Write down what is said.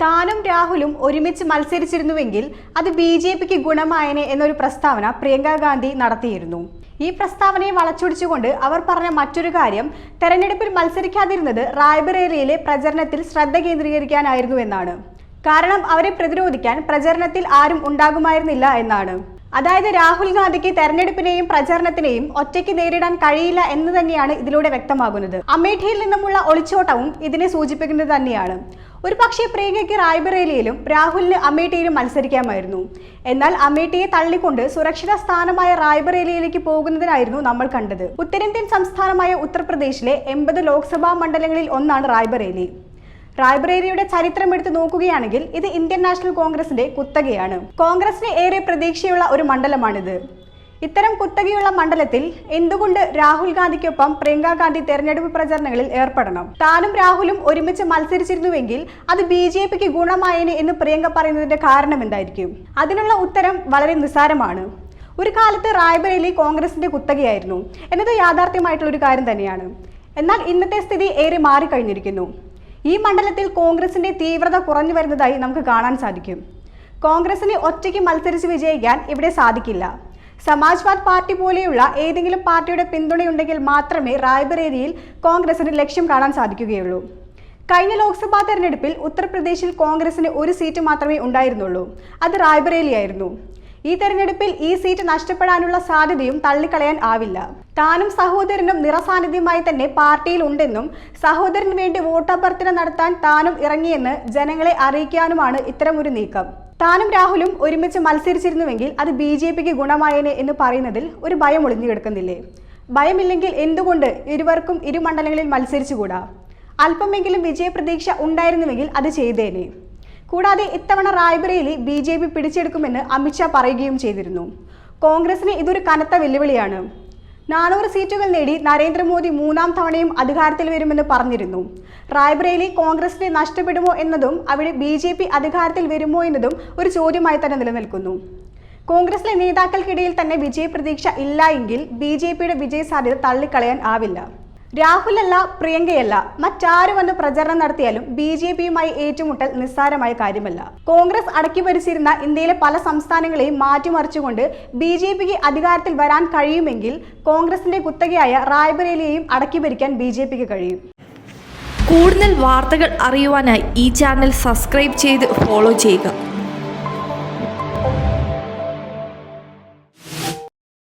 താനും രാഹുലും ഒരുമിച്ച് മത്സരിച്ചിരുന്നുവെങ്കിൽ അത് ബി ജെ പിക്ക് ഗുണമായനെ എന്നൊരു പ്രസ്താവന പ്രിയങ്ക ഗാന്ധി നടത്തിയിരുന്നു. ഈ പ്രസ്താവനയെ വളച്ചൊടിച്ചുകൊണ്ട് അവർ പറഞ്ഞ മറ്റൊരു കാര്യം തെരഞ്ഞെടുപ്പിൽ മത്സരിക്കാതിരുന്നത് റായ്ബറേലിയിലെ പ്രചരണത്തിൽ ശ്രദ്ധ കേന്ദ്രീകരിക്കാനായിരുന്നു എന്നാണ് കാരണം അവരെ പ്രതിരോധിക്കാൻ പ്രചരണത്തിൽ ആരും ഉണ്ടാകുമായിരുന്നില്ല എന്നാണ്. അതായത് രാഹുൽ ഗാന്ധിക്ക് തെരഞ്ഞെടുപ്പിനെയും പ്രചരണത്തിനെയും ഒറ്റയ്ക്ക് നേരിടാൻ കഴിയില്ല എന്ന് തന്നെയാണ് ഇതിലൂടെ വ്യക്തമാകുന്നത്. അമേഠിയിൽ നിന്നുമുള്ള ഒളിച്ചോട്ടവും ഇതിനെ സൂചിപ്പിക്കുന്നത് തന്നെയാണ്. ഒരു പക്ഷേ പ്രിയങ്കയ്ക്ക് റായ്ബറേലിയിലും രാഹുലിന് അമേഠിയിലും മത്സരിക്കാമായിരുന്നു. എന്നാൽ അമേഠിയെ തള്ളിക്കൊണ്ട് സുരക്ഷിത സ്ഥാനമായ റായ്ബറേലിയിലേക്ക് പോകുന്നതിനായിരുന്നു നമ്മൾ കണ്ടത്. ഉത്തരേന്ത്യൻ സംസ്ഥാനമായ ഉത്തർപ്രദേശിലെ എൺപത് ലോക്സഭാ മണ്ഡലങ്ങളിൽ ഒന്നാണ് റായ്ബറേലി. റായ്ബറേലിയുടെ ചരിത്രം എടുത്തു നോക്കുകയാണെങ്കിൽ ഇത് ഇന്ത്യൻ നാഷണൽ കോൺഗ്രസിന്റെ കുത്തകയാണ്. കോൺഗ്രസിന് ഏറെ പ്രതീക്ഷയുള്ള ഒരു മണ്ഡലമാണിത്. ഇത്തരം കുത്തകയുള്ള മണ്ഡലത്തിൽ എന്തുകൊണ്ട് രാഹുൽ ഗാന്ധിക്കൊപ്പം പ്രിയങ്ക ഗാന്ധി തെരഞ്ഞെടുപ്പ് പ്രചരണങ്ങളിൽ ഏർപ്പെടണം? താനും രാഹുലും ഒരുമിച്ച് മത്സരിച്ചിരുന്നുവെങ്കിൽ അത് ബി ജെ പിക്ക് ഗുണമായേനെ എന്ന് പ്രിയങ്ക പറയുന്നതിന്റെ കാരണം എന്തായിരിക്കും? അതിനുള്ള ഉത്തരം വളരെ നിസ്സാരമാണ്. ഒരു കാലത്ത് റായ്ബറേലി കോൺഗ്രസിന്റെ കുത്തകയായിരുന്നു. എന്നത് യാഥാർത്ഥ്യമായിട്ടുള്ള ഒരു കാര്യം തന്നെയാണ്. എന്നാൽ ഇന്നത്തെ സ്ഥിതി ഏറെ മാറിക്കഴിഞ്ഞിരിക്കുന്നു. ഈ മണ്ഡലത്തിൽ കോൺഗ്രസിന്റെ തീവ്രത കുറഞ്ഞു വരുന്നതായി നമുക്ക് കാണാൻ സാധിക്കും. കോൺഗ്രസിന് ഒറ്റയ്ക്ക് മത്സരിച്ച് വിജയിക്കാൻ ഇവിടെ സാധിക്കില്ല. സമാജ്വാദ് പാർട്ടി പോലെയുള്ള ഏതെങ്കിലും പാർട്ടിയുടെ പിന്തുണയുണ്ടെങ്കിൽ മാത്രമേ റായ്ബറേലിയിൽ കോൺഗ്രസിന് ലക്ഷ്യം കാണാൻ സാധിക്കുകയുള്ളൂ. കഴിഞ്ഞ ലോക്സഭാ തെരഞ്ഞെടുപ്പിൽ ഉത്തർപ്രദേശിൽ കോൺഗ്രസിന് ഒരു സീറ്റ് മാത്രമേ ഉണ്ടായിരുന്നുള്ളൂ. അത് റായ്ബറേലിയായിരുന്നു. ഈ തെരഞ്ഞെടുപ്പിൽ ഈ സീറ്റ് നഷ്ടപ്പെടാനുള്ള സാധ്യതയും തള്ളിക്കളയാൻ ആവില്ല. താനും സഹോദരനും നിറസാന്നിധ്യമായി തന്നെ പാർട്ടിയിൽ ഉണ്ടെന്നും സഹോദരന് വേണ്ടി വോട്ടഭ്യർത്ഥന നടത്താൻ താനും ഇറങ്ങിയെന്ന് ജനങ്ങളെ അറിയിക്കാനുമാണ് ഇത്തരമൊരു നീക്കം. താനും രാഹുലും ഒരുമിച്ച് മത്സരിച്ചിരുന്നുവെങ്കിൽ അത് ബി ജെ പിക്ക് ഗുണമായേനെ എന്ന് പറയുന്നതിൽ ഒരു ഭയം ഒളിഞ്ഞു കിടക്കുന്നില്ലേ? ഭയമില്ലെങ്കിൽ എന്തുകൊണ്ട് ഇരുവർക്കും ഇരു മണ്ഡലങ്ങളിൽ മത്സരിച്ചുകൂടാ? അല്പമെങ്കിലും വിജയപ്രതീക്ഷ ഉണ്ടായിരുന്നുവെങ്കിൽ അത് ചെയ്തേനെ. കൂടാതെ ഇത്തവണ റായ്ബറേലി ബി ജെ പി പിടിച്ചെടുക്കുമെന്ന് അമിത്ഷാ പറയുകയും ചെയ്തിരുന്നു. കോൺഗ്രസിന് ഇതൊരു കനത്ത വെല്ലുവിളിയാണ്. നാനൂറ് സീറ്റുകൾ നേടി നരേന്ദ്രമോദി മൂന്നാം തവണയും അധികാരത്തിൽ വരുമെന്ന് പറഞ്ഞിരുന്നു. റായ്ബ്രേലി കോൺഗ്രസിനെ നഷ്ടപ്പെടുമോ എന്നതും അവിടെ ബി ജെ പി അധികാരത്തിൽ വരുമോ എന്നതും ഒരു ചോദ്യമായി തന്നെ നിലനിൽക്കുന്നു. കോൺഗ്രസിലെ നേതാക്കൾക്കിടയിൽ തന്നെ വിജയപ്രതീക്ഷ ഇല്ല എങ്കിൽ ബി ജെ പിയുടെ വിജയ സാധ്യത തള്ളിക്കളയാൻ ആവില്ല. രാഹുലല്ല പ്രിയങ്കയല്ല. മറ്റാരും വന്ന് പ്രചരണം നടത്തിയാലും ബി ജെ പിയുമായി ഏറ്റുമുട്ടൽ നിസ്സാരമായ കാര്യമല്ല. കോൺഗ്രസ് അടക്കി ഭരിച്ചിരുന്ന ഇന്ത്യയിലെ പല സംസ്ഥാനങ്ങളെയും മാറ്റിമറിച്ചുകൊണ്ട് ബി ജെ പിക്ക് അധികാരത്തിൽ വരാൻ കഴിയുമെങ്കിൽ കോൺഗ്രസിന്റെ കുത്തകയായ റായ്ബറേലിയെയും അടക്കി ഭരിക്കാൻ ബി ജെ പിക്ക് കഴിയും. കൂടുതൽ വാർത്തകൾ അറിയുവാനായി ഈ ചാനൽ സബ്സ്ക്രൈബ് ചെയ്ത് ഫോളോ ചെയ്യുക.